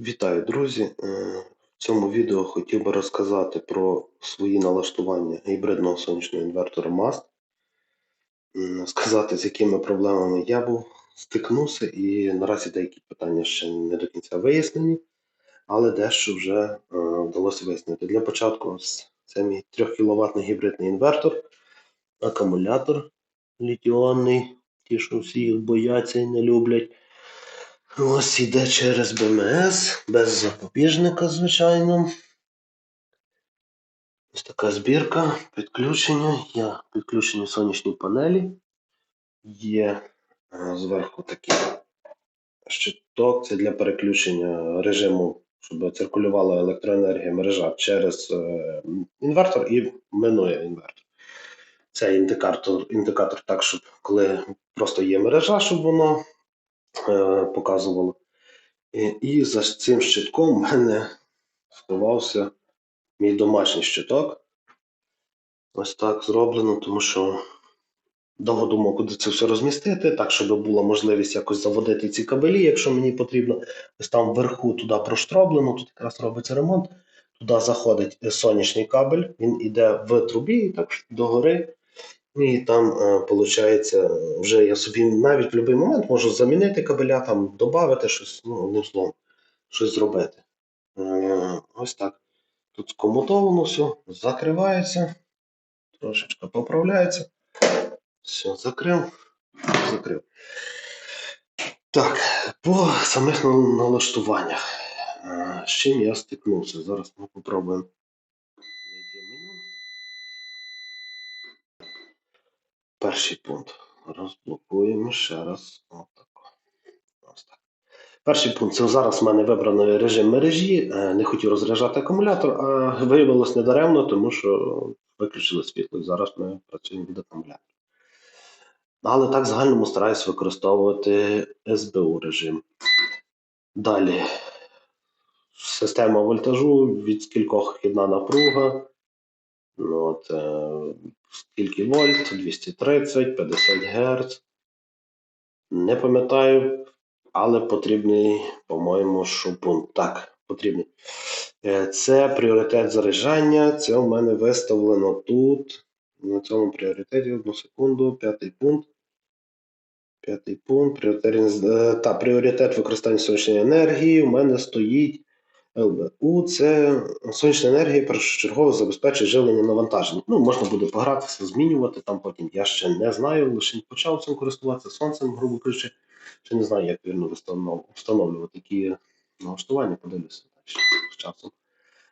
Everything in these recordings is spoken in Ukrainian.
Вітаю, друзі! Е, В цьому відео хотів би розказати про свої налаштування гібридного сонячного інвертора MAST. Сказати, з якими проблемами я був стикнувся, і наразі деякі питання ще не до кінця вияснені, але дещо вже е, вдалося вияснити. Для початку це мій 3 кВт гібридний інвертор, акумулятор літіонний, ті, що всі їх бояться і не люблять. Ось іде через БМС, без запобіжника, звичайно. Ось така збірка, підключення. Я підключені сонячні панелі. Є е, зверху такий щиток. Це для переключення режиму, щоб циркулювала електроенергія мережа через е, інвертор і минує інвертор. Це індикатор, індикатор так, щоб коли просто є мережа, щоб воно показувало. І, за цим щитком в мене сховався мій домашній щиток. Ось так зроблено, тому що довго думав, куди це все розмістити, так, щоб була можливість якось заводити ці кабелі, якщо мені потрібно. Ось там вверху туди проштроблено, тут якраз робиться ремонт. Туди заходить е, сонячний кабель, він йде в трубі і так догори. І там, виходить, вже я собі навіть в будь-який момент можу замінити кабеля, там, додати щось, ну, одним словом, щось зробити. Е, Ось так. Тут скомутовано все, закривається, трошечки поправляється. Все, закрив, закрив. Так, по самих налаштуваннях. Е, З чим я стикнувся? Зараз ми попробуємо. Перший пункт. Розблокуємо ще раз. Отако. Ось так. Перший пункт це зараз в мене вибраний режим мережі. Е, Не хотів розряджати акумулятор, а виявилось недаремно, тому що виключили світло. І зараз ми працюємо від акумулятора. Але так в загальному стараюсь використовувати СБУ режим. Далі. Система вольтажу, від скількох хідна напруга. Ну, от, е, скільки вольт, 230, 50 Гц. Не пам'ятаю, але потрібний, по-моєму, шупун. Так, потрібний. Е, Це пріоритет заряджання. Це у мене виставлено тут. На цьому пріоритеті, одну секунду, п'ятий пункт. П'ятий пункт. Пріоритет, е, та, пріоритет використання сонячної енергії. У мене стоїть ЛБУ. Це сонячна енергія першочергово забезпечує живлення навантаження. Ну, можна буде погратися, змінювати там потім. Я ще не знаю, лише почав цим користуватися сонцем, грубо кажучи. Ще не знаю, як вірно встановлювати такі налаштування, подивлюся далі з часом.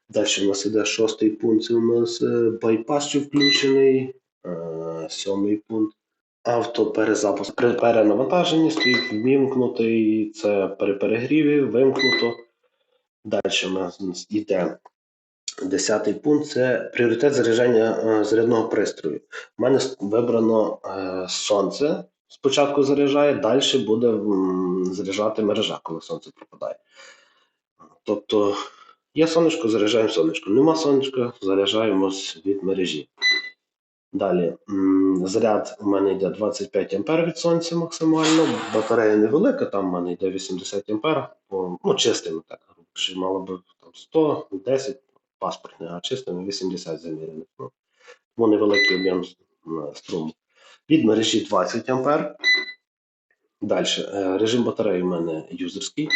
Далі у нас іде шостий пункт. Це у нас е, байпас що включений. Е, Сьомий пункт. Автоперезапуск при перенавантаженні стоїть ввімкнутий. Це при перегріві, вимкнуто. Далі у нас йде десятий пункт це пріоритет заряджання е, зарядного пристрою. У мене вибрано е, сонце. Спочатку заряджає, далі буде заряджати мережа, коли сонце пропадає. Тобто є сонечко, заряджаємо сонечко. Нема сонечка, заряджаємось від мережі. Далі заряд у мене йде 25 А від сонця максимально. Батарея невелика, там у мене йде 80 А, ну, чистими так. Грубо Мало би там 100, 10 паспортних, а чистими 80 замірених. Ну, тому невеликий об'єм струму. Від мережі 20 А. Далі е, режим батареї у мене юзерський.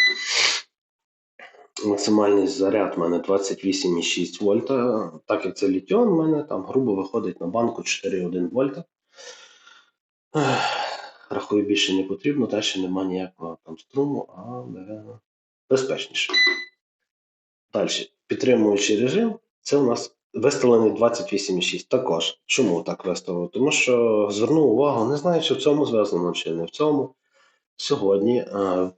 Максимальний заряд у мене 28,6 вольта. Так як це літіон, у мене там грубо виходить на банку 4,1 вольта. Рахую, більше не потрібно, далі немає ніякого там струму, але безпечніше. Далі, підтримуючий режим, це у нас виставлений 28,6. Також. Чому так виставив? Тому що звернув увагу, не знаю, чи в цьому зв'язано, чи не в цьому. Сьогодні, е,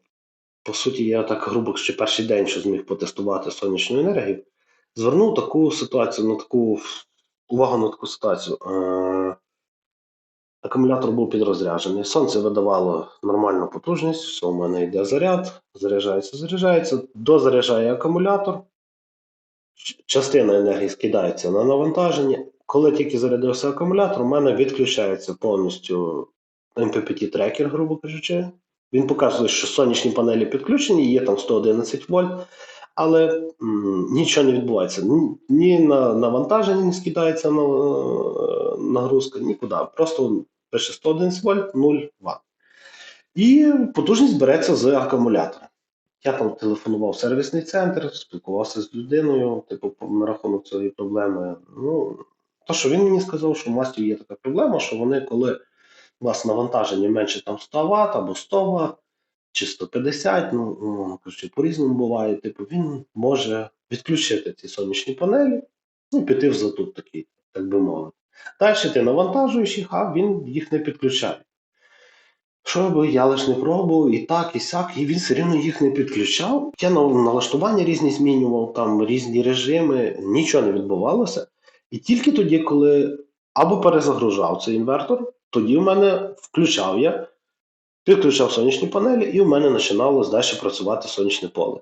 по суті, я так грубо ще перший день, що зміг потестувати сонячну енергію, звернув таку ситуацію, на таку увагу на таку ситуацію. Акумулятор був підрозряджений. Сонце видавало нормальну потужність, все, у мене йде заряд, заряджається, заряджається, дозаряджає акумулятор. Частина енергії скидається на навантаження. Коли тільки зарядився акумулятор, у мене відключається повністю MPPT трекер, грубо кажучи. Він показує, що сонячні панелі підключені, є там 111 вольт, але м, нічого не відбувається. Ні, ні на навантаження не скидається на, е, нагрузка, нікуди. Просто пише 111 вольт, 0 Вт. І потужність береться з акумулятора. Я там телефонував в сервісний центр, спілкувався з людиною, типу, на рахунок цієї проблеми. Ну, то, що він мені сказав, що у мастів є така проблема, що вони, коли у вас навантаження менше там 100 Вт або 100 Вт, чи 150, ну, умовно кажучи, по-різному буває. Типу, він може відключити ці сонячні панелі і піти в затут такий, так би мовити. Далі ти навантажуєш їх, а він їх не підключає. Що би я лиш не пробував, і так, і сяк, і він все рівно їх не підключав. Я на- налаштування різні змінював, там різні режими, нічого не відбувалося. І тільки тоді, коли або перезагружав цей інвертор, тоді в мене включав я, підключав сонячні панелі, і в мене починало далі працювати сонячне поле.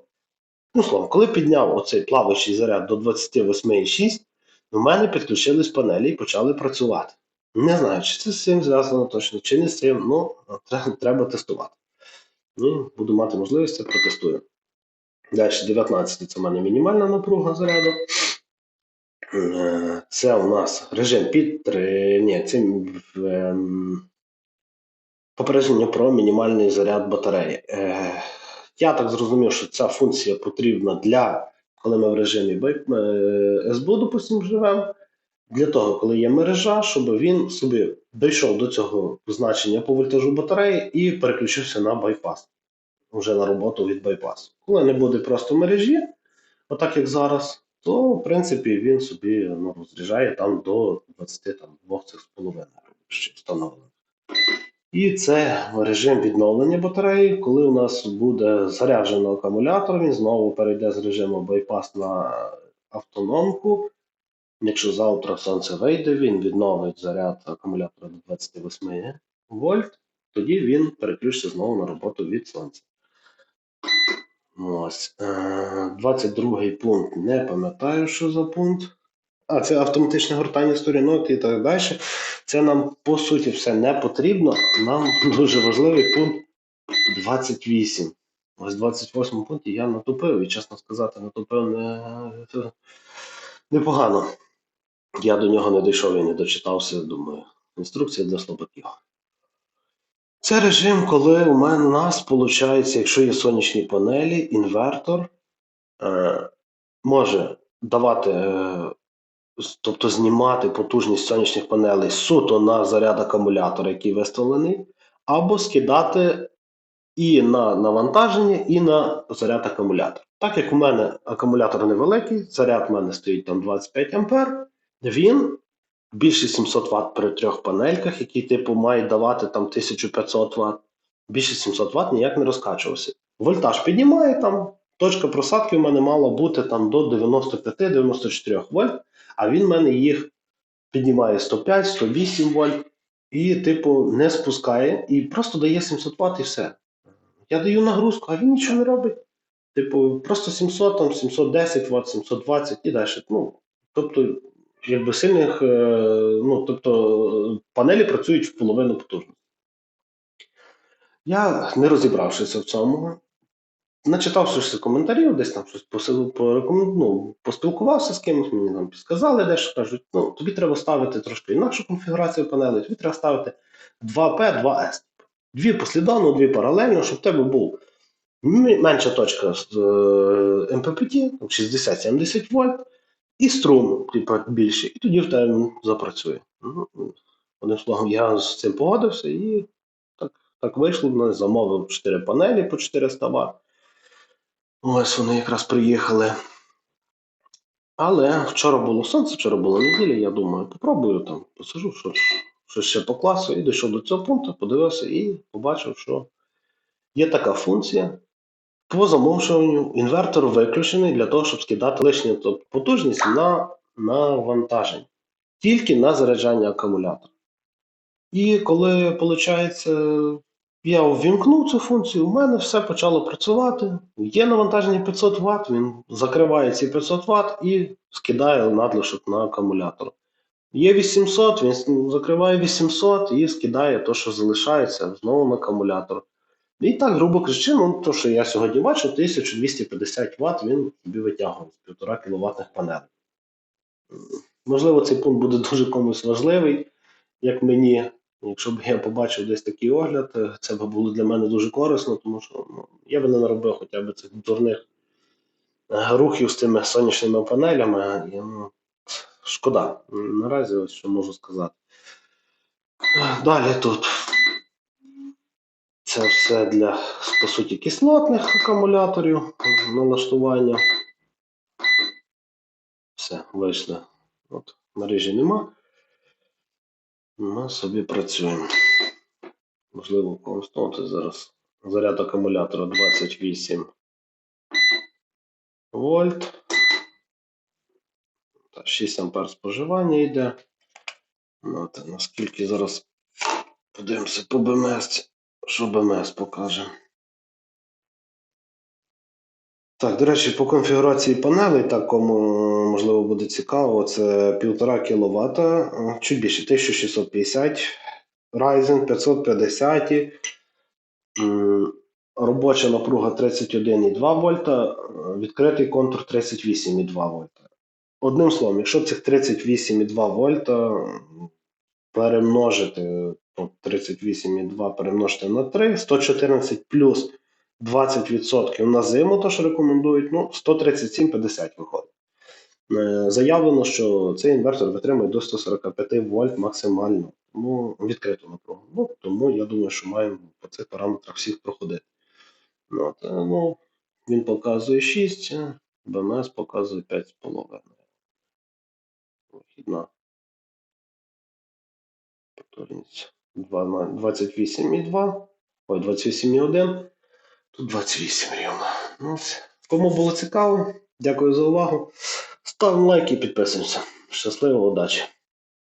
Ну, словом, коли підняв оцей плаваючий заряд до 28,6, в мене підключились панелі і почали працювати. Не знаю, чи це з цим зв'язано точно, чи не з цим, ну, треба, тестувати. Ну, буду мати можливість, це протестую. Далі 19 це в мене мінімальна напруга заряду. Е, Це у нас режим підтри... Ні, це ем, попередження про мінімальний заряд батареї. Е, Я так зрозумів, що ця функція потрібна для, коли ми в режимі е, СБУ, допустимо, живемо. Для того, коли є мережа, щоб він собі дійшов до цього значення по вольтажу батареї і переключився на байпас, вже на роботу від байпасу. Коли не буде просто мережі, отак як зараз, то в принципі він собі ну, розряджає там до 22,5 ще встановлено. І це режим відновлення батареї. Коли у нас буде заряджено акумулятор, він знову перейде з режиму байпас на автономку. Якщо завтра сонце вийде, він відновить заряд акумулятора до 28 вольт, тоді він переключиться знову на роботу від сонця. Ось. Е, 22 пункт. Не пам'ятаю, що за пункт. А, це автоматичне гортання сторінок і так далі. Це нам по суті все не потрібно. Нам дуже важливий пункт 28. Ось в 28 пункті я натупив, і чесно сказати, натупив не... непогано. Я до нього не дійшов і не дочитався, думаю. Інструкція для слабаків. Це режим, коли у мене у нас виходить, якщо є сонячні панелі, інвертор е, може давати, е, тобто знімати потужність сонячних панелей суто на заряд акумулятора, який виставлений, або скидати і на навантаження, і на заряд акумулятора. Так як у мене акумулятор невеликий, заряд у мене стоїть там 25 ампер, він більше 700 Вт при трьох панельках, які типу мають давати там 1500 Вт. Більше 700 Вт ніяк не розкачувався. Вольтаж піднімає там. Точка просадки в мене мала бути там до 95-94 вольт, а він в мене їх піднімає 105-108 вольт і, типу, не спускає і просто дає 700 Вт і все. Я даю нагрузку, а він нічого не робить. Типу, просто 700, там 710 Вт, 720 і далі. Ну, тобто, якби сильних, е, ну, тобто, панелі працюють в половину потужності. Я, не розібравшися в цьому, начитавши щось коментарів, десь там щось посил- порекомен- ну, поспілкувався з кимось, мені там підсказали дещо, кажуть, ну, тобі треба ставити трошки інакшу конфігурацію панелей, тобі треба ставити 2P, 2S. Дві послідовно, дві паралельно, щоб в тебе був менша точка з е, MPPT, 60-70 вольт, і струм, типу, більший, і тоді в тебе запрацює. Ну, Одним словом, я з цим погодився і так, так вийшло. в мене замовив 4 панелі по 400 Вт. Ось вони якраз приїхали. Але вчора було сонце, вчора була неділя, я думаю, попробую там, посижу, що, що ще по класу, і дійшов до цього пункту, подивився і побачив, що є така функція. По замовчуванню інвертор виключений для того, щоб скидати лишню тобто, потужність на навантаження, тільки на заряджання акумулятора. І коли, виходить, я ввімкнув цю функцію, у мене все почало працювати. Є навантаження 500 Вт, він закриває ці 500 Вт і скидає надлишок на акумулятор. Є 800, він закриває 800 і скидає те, що залишається, знову на акумулятор. І так, грубо кажучи, ну, то, що я сьогодні бачу, 1250 Вт він собі витягує з 1,5 кВт панелей. Можливо, цей пункт буде дуже комусь важливий, як мені. Якщо б я побачив десь такий огляд, е, це б було для мене дуже корисно, тому що ну, я би не наробив хоча б цих дурних е, рухів з тими сонячними панелями. І, ну, шкода. Наразі ось що можу сказати. Далі тут це все для, по суті, кислотних акумуляторів налаштування. Все, вийшли. От, мережі нема. Ми собі працюємо. Можливо, ну, зараз заряд акумулятора 28 вольт. 6 ампер споживання йде. Ну, от, наскільки зараз подивимося по БМС, що БМС покаже. Так, до речі, по конфігурації панелей, так кому можливо буде цікаво, це 1,5 кВт, чуть більше 1650 Ryzen 550. Робоча напруга 31,2 вольта, відкритий контур 38,2 вольта. Одним словом, якщо цих 38,2 вольта перемножити 38,2 перемножити на 3, 114 плюс 20% на зиму, то що рекомендують, ну 137,50 виходить. Е, Заявлено, що цей інвертор витримує до 145 вольт максимально. Тому відкриту напругу. Ну, тому я думаю, що маємо по цих параметрах всіх проходити. Ну, от, е, ну, він показує 6, е, БМС показує 5,5. Вихідна потужність 2 на 28,2. Ой, 28,1. Тут 28 рівно. Ну, ось. Кому було цікаво, дякую за увагу. Ставимо лайк і підписуємося. Щасливо, удачі!